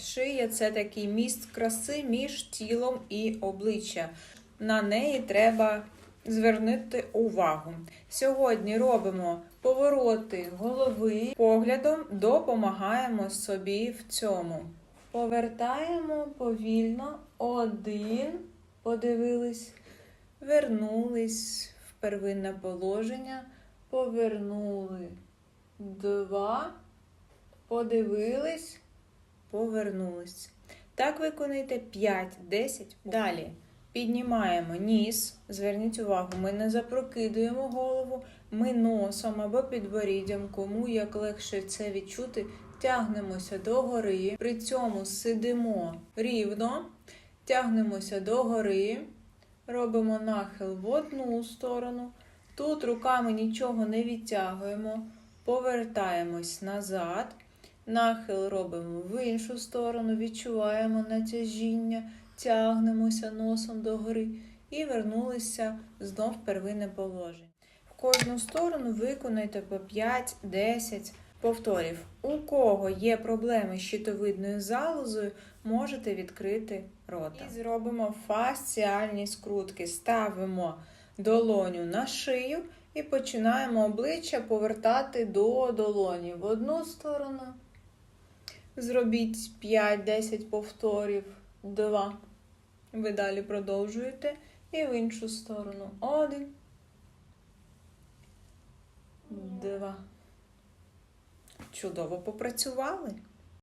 Шия це такий міст краси між тілом і обличчя. На неї треба звернути увагу. Сьогодні робимо повороти голови, поглядом допомагаємо собі в цьому. Повертаємо повільно один, подивились, вернулись в первинне положення, повернули два, подивились, повернулись. Так виконуйте 5-10. Далі піднімаємо ніс. Зверніть увагу, ми не запрокидуємо голову, ми носом або підборіддям, кому як легше це відчути, тягнемося догори. При цьому сидимо рівно, тягнемося догори, робимо нахил в одну сторону. Тут руками нічого не відтягуємо, повертаємось назад. Нахил робимо в іншу сторону, відчуваємо натяжіння, тягнемося носом догори і вернулися знов в первинне положення. В кожну сторону виконайте по 5-10 повторів. У кого є проблеми з щитовидною залозою, можете відкрити рота. І зробимо фасціальні скрутки. Ставимо долоню на шию і починаємо обличчя повертати до долоні в одну сторону. Зробіть 5-10 повторів. Два. Ви далі продовжуєте. І в іншу сторону. Один. Два. Чудово попрацювали.